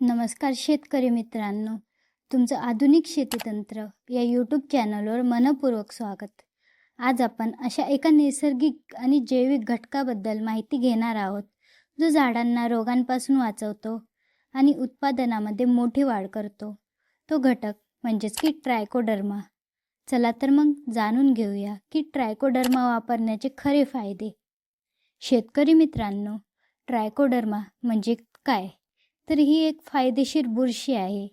नमस्कार शेतकरी मित्रांनो तुमचं आधुनिक शेतीतंत्र या यूट्यूब चॅनलवर मनपूर्वक स्वागत. आज आपण अशा एका नैसर्गिक आणि जैविक घटकाबद्दल माहिती घेणार आहोत जो झाडांना रोगांपासून वाचवतो आणि उत्पादनामध्ये मोठी वाढ करतो. तो घटक म्हणजेच की ट्रायकोडर्मा. चला तर मग जाणून घेऊया की ट्रायकोडर्मा वापरण्याचे खरे फायदे. शेतकरी मित्रांनो ट्रायकोडर्मा म्हणजे काय? तर ही एक फायदेशीर बुरशी आहे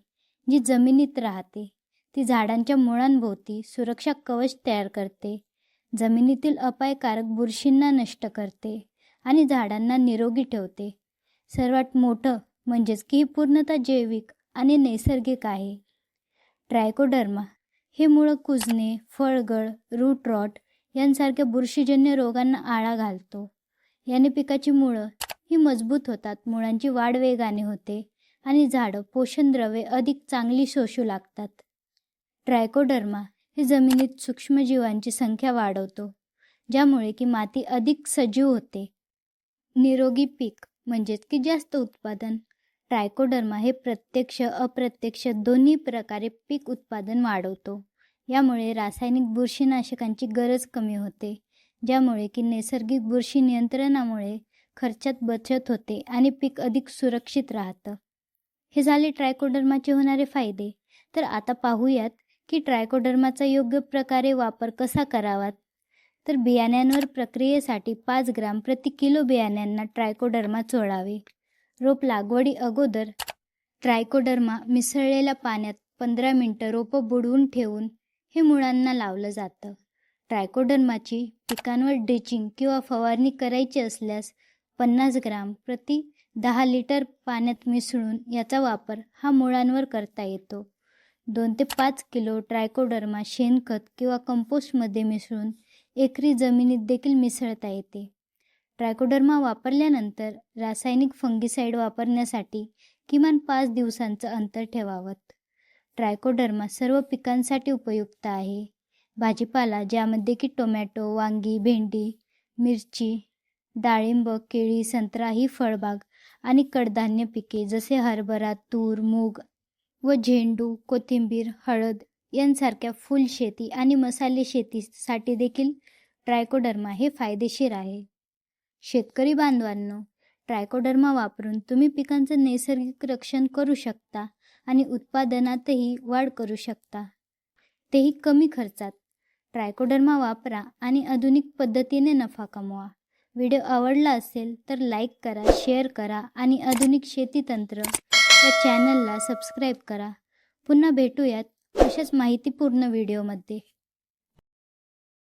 जी जमिनीत राहते. ती झाडांच्या मुळांभोवती सुरक्षा कवच तयार करते जमिनीतील अपायकारक बुरशींना नष्ट करते आणि झाडांना निरोगी ठेवते. सर्वात मोठं म्हणजेच की ही पूर्णतः जैविक आणि नैसर्गिक आहे. ट्रायकोडर्मा हे मुळं कुजणे फळगळ रूट रॉट यांसारख्या बुरशीजन्य रोगांना आळा घालतो. याने पिकाची मुळं ही मजबूत होतात मुळांची वाढ वेगाने होते आणि झाडं पोषणद्रव्ये अधिक चांगली शोषू लागतात. ट्रायकोडर्मा हे जमिनीत सूक्ष्मजीवांची संख्या वाढवतो ज्यामुळे की माती अधिक सजीव होते. निरोगी पीक म्हणजेच की जास्त उत्पादन. ट्रायकोडर्मा हे प्रत्यक्ष अप्रत्यक्ष दोन्ही प्रकारे पीक उत्पादन वाढवतो. यामुळे रासायनिक बुरशीनाशकांची गरज कमी होते ज्यामुळे की नैसर्गिक बुरशी नियंत्रणामुळे खर्चात बचत होते आणि पीक अधिक सुरक्षित राहतं. हे झाले ट्रायकोडर्माचे होणारे फायदे. तर आता पाहूयात की ट्रायकोडर्माचा योग्य प्रकारे वापर कसा करावा. तर बियाण्यांवर प्रक्रियेसाठी पाच ग्राम प्रति किलो बियाण्यांना ट्रायकोडर्मा चोळावे. रोप लागवडी अगोदर ट्रायकोडर्मा मिसळलेल्या पाण्यात पंधरा मिनटं रोपं बुडवून ठेवून हे मुळांना लावलं जातं. ट्रायकोडर्माची पिकांवर ड्रिचिंग किंवा फवारणी करायची असल्यास पन्नास ग्राम प्रति दहा लिटर पाण्यात मिसळून याचा वापर हा मुळांवर करता येतो. दोन ते पाच किलो ट्रायकोडर्मा शेणखत किंवा कंपोस्टमध्ये मिसळून एकरी जमिनीत देखील मिसळता येते. ट्रायकोडर्मा वापरल्यानंतर रासायनिक फंगिसाईड वापरण्यासाठी किमान पाच दिवसांचं अंतर ठेवावं. ट्रायकोडर्मा सर्व पिकांसाठी उपयुक्त आहे. भाजीपाला ज्यामध्ये की टोमॅटो वांगी भेंडी मिरची डाळिंब केळी संत्रा ही फळबाग आणि कडधान्य पिके जसे हरभरा तूर मूग व झेंडू कोथिंबीर हळद यांसारख्या फुलशेती आणि मसाले शेतीसाठी देखील ट्रायकोडर्मा हे फायदेशीर आहे. शेतकरी बांधवांनो ट्रायकोडर्मा वापरून तुम्ही पिकांचं नैसर्गिक रक्षण करू शकता आणि उत्पादनातही वाढ करू शकता. तेही कमी खर्चात. ट्रायकोडर्मा वापरा आणि आधुनिक पद्धतीने नफा कमवा. व्हिडिओ आवडला असेल तर लाईक करा शेअर करा आणि आधुनिक शेतीतंत्र या चॅनलला सबस्क्राईब करा. पुन्हा भेटूयात अशाच माहितीपूर्ण व्हिडिओमध्ये.